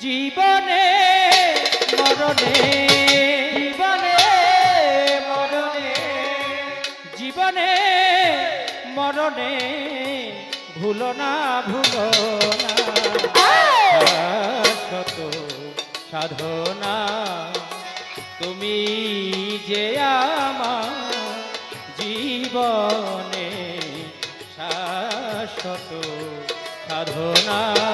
জীবনে মরণে জীবনে মরণে। জীবনে মরণে ভুল না ভুল না। সাধনা তুমি যে আমার জীবনে শাশ্বত সাধনা।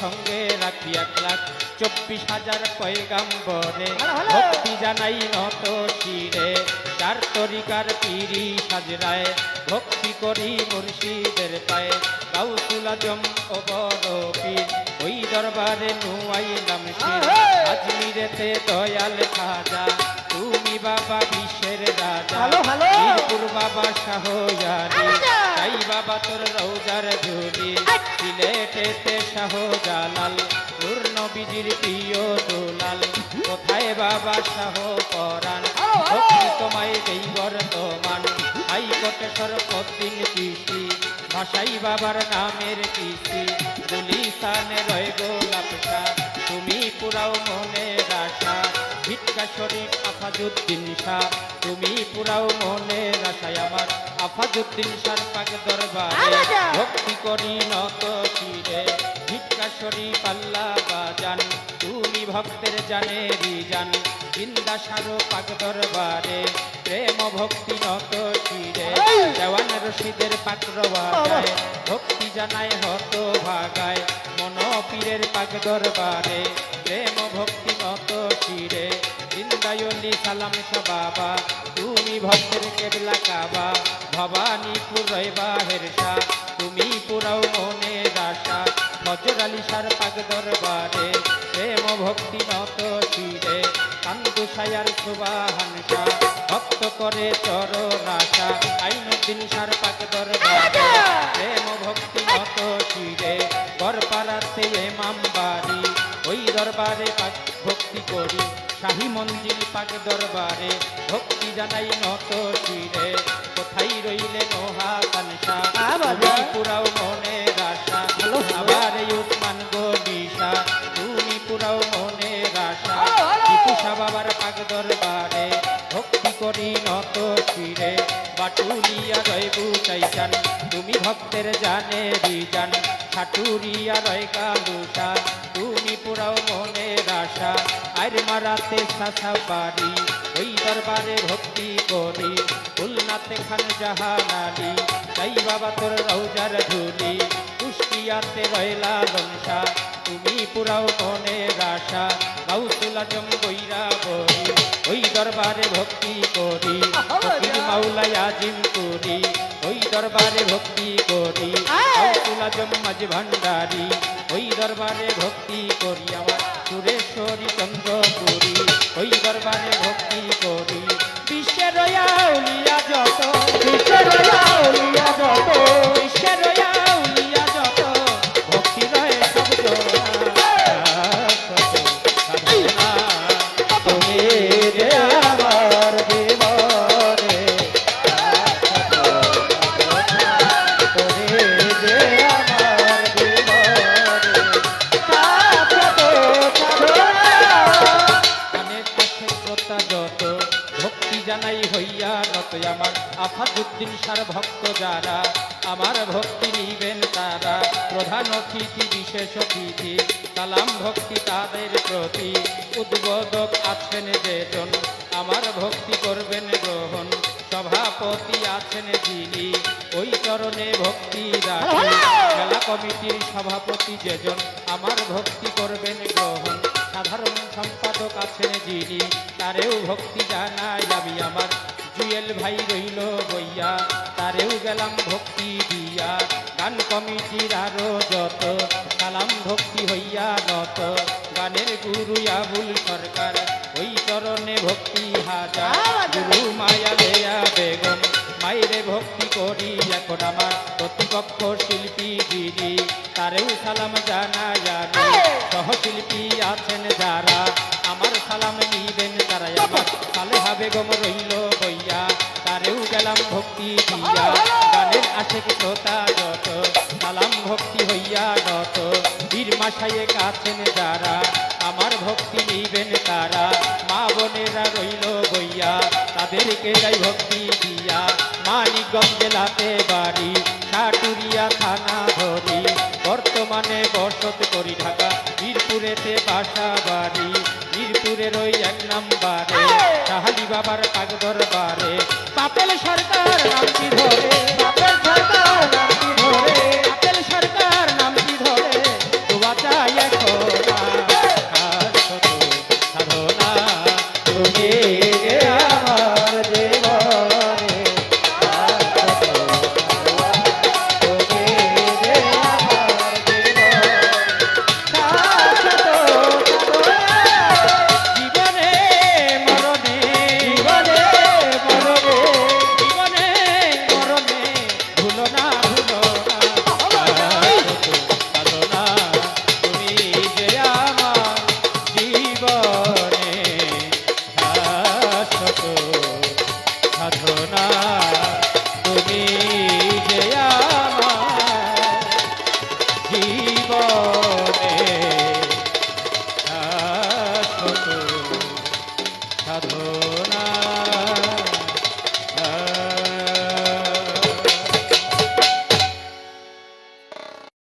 সঙ্গে রাখি এক লাখ চব্বিশ হাজার পয়গাম্বরে। ভক্তি জানাই নত শিরে চার তরিকার পিরি সাজরায় ভক্তি করি মুর্শিদের পায়ে গাউসুল আজম ও বড় পীর। ওই দরবারে নুয়াইলাম আজমিরেতে দয়াল খাজা তুমি বাবা বিশ্বের রাজা। মিরপুর বাবা। তাই বাবা তোর রৌজার ঝুলি সিলেটেতে শাহজালাল, নূর নবীজির প্রিয় দুলাল। কোথায় বাবা শাহ পরাণ? তোমায় দেই বর্তমান? হাইকোর্টে সর্বদিন কৃষি ভাষাই বাবার নামের কৃষি। গুলিস্তানে রয় গোলাপা তুমি পুরাও মনে শরীফ আফাজুদ্দিন শাহ তুমি পুরাও মনে আশায় আমার আফাজুদ্দিন শাহ পাক দরবারে। ভক্তি করি নত শিরে ভিক্ষা শরীফ আল্লাহ বাজান তুমি ভক্তের জানেরি জান জিন্দা সারো পাক দরবারে। প্রেম ভক্তি নত শিরে! দেওয়ান রশিদের পাত্র বাজায় ভক্তি জানায় হত ভাগায় মন পীরের পাক দরবারে। প্রেম ভক্তি নত শিরে জিন্দায়লি সালাম বাবা তুমি ভক্তের কেবলা কাবা, ভবানী পুরয় বাহের শাহ তুমি পুরাও মনে ফজর আলী সার পাক দরবারে, প্রেম ভক্তি নত শিরে, কান্দু সায়ার সুবাহান শাহ ভক্ত করে চর রাশা আইনুদ্দিন সার পাক দরবারে, প্রেম ভক্তি নত শিরে গড়পাড়াতে এমাম বাড়ি, ওই দরবারে পাক ভক্তি করি। শাহী মঞ্জিল পাক দরবারে ভক্তি জানাই নত শিরে। কোথায় রইলে নোহা কানসা পুরাও মনে রাশা আবার উসমান গলিশা তুমি পুরাও মনে রাশা ভালো। বাবার পাক দরবারে ভক্তি করি নত শিরে। বাটুলিয়া রয় বুচাইছান তুমি ভক্তের জানে রিজান ছাটুরিয়া রয় কালুসা তুমি পুরাও মনে রাশা আর মারাতে সাসা বাড়ি ওই দরবারে ভক্তি করি। খুলনাতে খান জাহানালি তাই বাবা তোর রৌজার ঝুলি কুষ্টিয়াতে রয়লা লংসা তুমি পুরাও মনে রাশা গাউসুল আজম বৈরা বরি ওই দরবারে ভক্তি করি। মাওলাই আজিম করি দরবারে ভক্তি করি। তুলা আজম মাঝ ভান্ডারি ওই দরবারে ভক্তি করি। আমার সুরেশ্বরী চন্দ্রপুরী ওই দরবারে ভক্তি করি। জানাই হইয়া নত আমার আফাজুদ্দিন সার ভক্ত যারা আমার ভক্তি নিবেন তারা প্রধান অতিথি বিশেষ অতিথি কালাম ভক্তি তাদের প্রতি উদ্বোধক আছেন যেজন আমার ভক্তি করবেন গ্রহণ সভাপতি আছেন যিনি ওই চরণে ভক্তি রাখি মেলা কমিটির সভাপতি যেজন আমার ভক্তি করবেন গ্রহণ। সাধারণ সম্পাদক আছেন যিনি তারেও ভক্তি জানাই আমি আমার। জুয়েল ভাই রইল বইয়া তারেও গেলাম ভক্তি দিয়া। গান কমিটির আরও যত সালাম ভক্তি হইয়া নত। গুরু আবুল সরকার ওই চরণে ভক্তি হাজার। গুরু মায়া লেয়া বেগম মাইরে ভক্তি করি এখন আমার প্রতিপক্ষ শিল্পী গিরি। তারেও সালাম জানা জানি সহশিল্পী আছেন যারা। আমার সালাম নিবেন তারা আমার। সালেহা বেগম রইল বইয়া তারেও গেলাম ভক্তি দিয়া। গানের আশেক শ্রোতা যত সালাম ভক্তি হইয়া নত বীর মাসায়ে আছেন যারা আমার ভক্তি নিবেন তারা। মা বোনেরা রইল বইয়া তাদেরকে গাই ভক্তি দিয়া। মানিকগঞ্জ জেলাতে বাড়ি সাটুরিয়া থানা ধরি। বর্তমানে বসত করি ঢাকা মিরপুরেতে বাসা বাড়ি। মিরপুরের ওই এক নাম্বারে শাহালিবা বাবার পাগ দরবারে। পাপেল সরকার না।